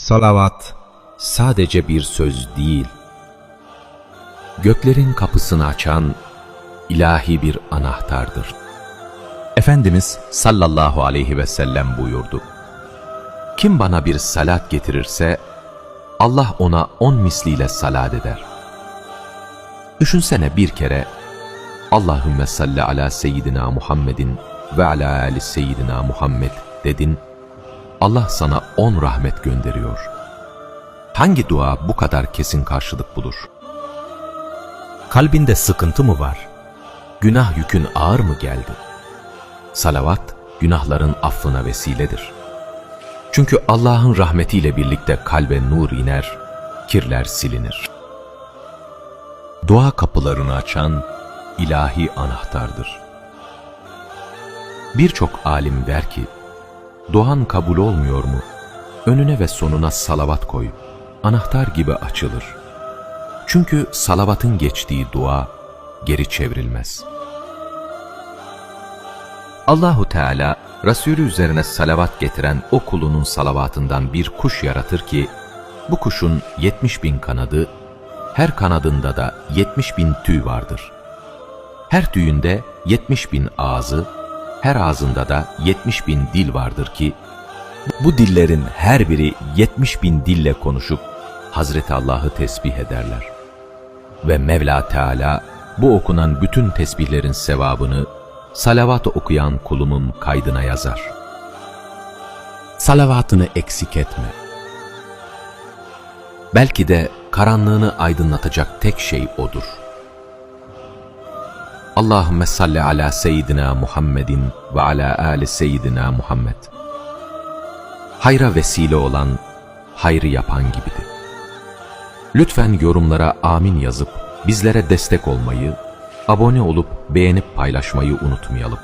Salavat sadece bir söz değil, göklerin kapısını açan ilahi bir anahtardır. Efendimiz sallallahu aleyhi ve sellem buyurdu. Kim bana bir salat getirirse, Allah ona on misliyle salat eder. Düşünsene bir kere, Allahümme salli ala seyyidina Muhammedin ve ala ali seyyidina Muhammed dedin, Allah sana on rahmet gönderiyor. Hangi dua bu kadar kesin karşılık bulur? Kalbinde sıkıntı mı var? Günah yükün ağır mı geldi? Salavat, günahların affına vesiledir. Çünkü Allah'ın rahmetiyle birlikte kalbe nur iner, kirler silinir. Dua kapılarını açan ilahi anahtardır. Birçok alim der ki, Duan kabul olmuyor mu? Önüne ve sonuna salavat koy. Anahtar gibi açılır. Çünkü salavatın geçtiği dua geri çevrilmez. Allahu Teala Resulü üzerine salavat getiren o kulunun salavatından bir kuş yaratır ki bu kuşun 70 bin kanadı, her kanadında da 70 bin tüy vardır. Her tüyünde 70 bin ağzı, her ağzında da 70 bin dil vardır ki, bu dillerin her biri 70 bin dille konuşup Hazreti Allah'ı tesbih ederler. Ve Mevla Teala bu okunan bütün tesbihlerin sevabını salavat okuyan kulumun kaydına yazar. Salavatını eksik etme. Belki de karanlığını aydınlatacak tek şey odur. Allahümme salli ala seyyidina Muhammedin ve ala ali seyyidina Muhammed. Hayra vesile olan, hayrı yapan gibidir. Lütfen yorumlara amin yazıp bizlere destek olmayı, abone olup beğenip paylaşmayı unutmayalım.